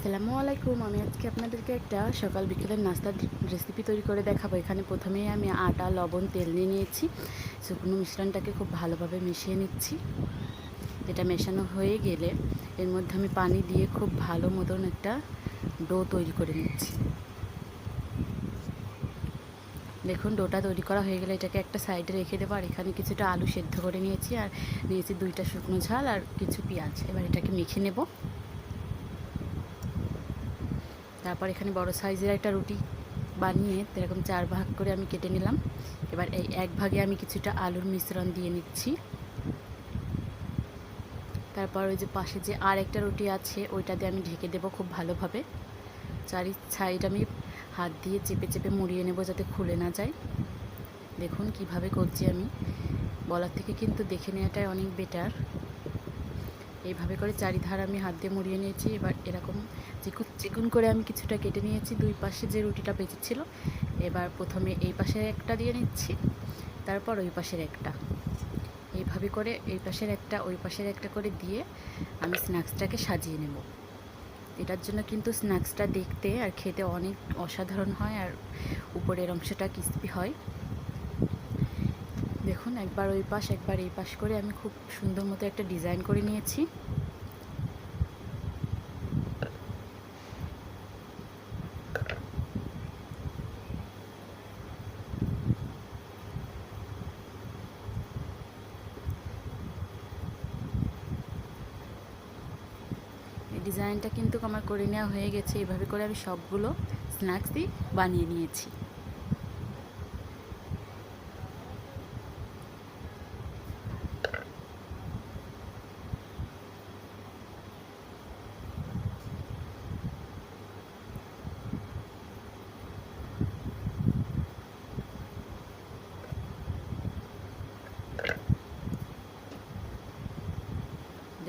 আসসালামু আলাইকুম। আমি আজকে আপনাদেরকে একটা সকাল বিকেলের নাস্তার রেসিপি তৈরি করে দেখাবো। এখানে প্রথমেই আমি আটা, লবণ, তেল নিয়ে নিয়েছি। শুকনো মিশ্রণটাকে খুব ভালোভাবে মিশিয়ে নিচ্ছি। এটা মেশানো হয়ে গেলে এর মধ্যে আমি পানি দিয়ে খুব ভালো মতন একটা ডো তৈরি করে নিচ্ছি। দেখুন, ডোটা তৈরি করা হয়ে গেলে এটাকে একটা সাইডে রেখে দেবো। আর এখানে কিছুটা আলু সেদ্ধ করে নিয়েছি। আর নিয়েছি দুইটা শুকনো ঝাল আর কিছু পেঁয়াজ। এবার এটাকে মেখে নেব। তারপর এখানে বড় সাইজের একটা রুটি বানিয়ে এরকম চার ভাগ করে আমি কেটে নিলাম। এবার এই এক ভাগে আমি কিছুটা আলুর মিশ্রণ দিয়ে নিচ্ছি। তারপর ওই যে পাশে যে আর একটা রুটি আছে, ওইটা দিয়ে আমি ঢেকে দেবো খুব ভালোভাবে। চারি সাইড আমি হাত দিয়ে চেপে চেপে মুড়িয়ে নেব যাতে খুলে না যায়। দেখুন কীভাবে করছি আমি। বলার থেকে কিন্তু দেখে নেওয়াটাই অনেক বেটার। এইভাবে করে চারিধার আমি হাত দিয়ে মুড়িয়ে নিয়েছি। এবার এরকম চিকুন চিকুন করে আমি কিছুটা কেটে নিয়েছি। দুই পাশে যে রুটিটা বেঁচেছিল এবার প্রথমে এই পাশে একটা দিয়ে নিচ্ছি, তারপর ওই পাশের একটা। এইভাবে করে এই পাশের একটা, ওই পাশের একটা করে দিয়ে আমি স্ন্যাক্সটাকে সাজিয়ে নেব। এটার জন্য কিন্তু স্ন্যাক্সটা দেখতে আর খেতে অনেক অসাধারণ হয় আর উপরের অংশটা ক্রিস্পি হয়। দেখুন, একবার ওই পাশ, একবার এই পাশ করে আমি খুব সুন্দর মতো একটা ডিজাইন করে নিয়েছি। ডিজাইনটা কিন্তু আমার করে নেওয়া হয়ে গেছে। এইভাবে করে আমি সবগুলো স্ন্যাক্সই বানিয়ে নিয়েছি।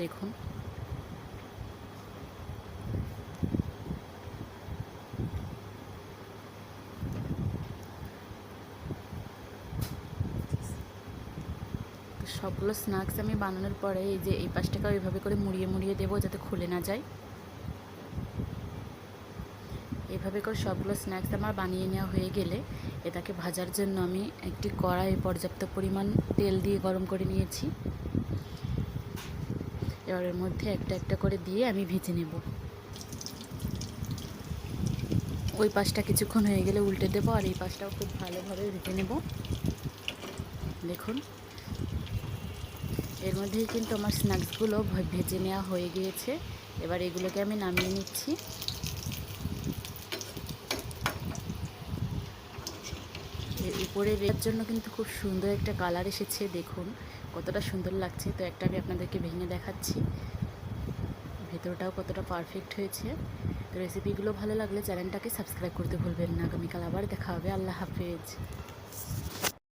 দেখুন। সবগুলো স্ন্যাক্স আমি বানানোর পরে এই যে এই পাশটাকে ওইভাবে করে মুড়িয়ে মুড়িয়ে দেবো যাতে খুলে না যায়। এভাবে করে সবগুলো স্ন্যাক্স আমার বানিয়ে নেওয়া হয়ে গেলে এটাকে ভাজার জন্য আমি একটি কড়াই পর্যাপ্ত পরিমাণ তেল দিয়ে গরম করে নিয়েছি। এর মধ্যে একটা একটা করে দিয়ে আমি ভেজে নেব। ওই পাশটা কিছুক্ষণ হয়ে গেলে উল্টে দেবো আর এই পাশটাও খুব ভালোভাবে ভেজে নেব। দেখুন, এর মধ্যেই কিন্তু আমার স্ন্যাক্সগুলো ভেজে নেওয়া হয়ে গিয়েছে। এবার এগুলোকে আমি নামিয়ে নিচ্ছি। উপরে রেখার জন্য কিন্তু খুব সুন্দর একটা কালার এসেছে, দেখুন। কতটা সুন্দর লাগছে। তো একটা আমি আপনাদেরকে ভেঙে দেখাচ্ছি। ভেতরটাও কতটা পারফেক্ট হয়েছে। তো রেসিপিগুলো ভালো লাগলে চ্যানেলটাকে সাবস্ক্রাইব করতে ভুলবেন না। আগামীকাল আবার দেখা হবে। আল্লাহ হাফেজ।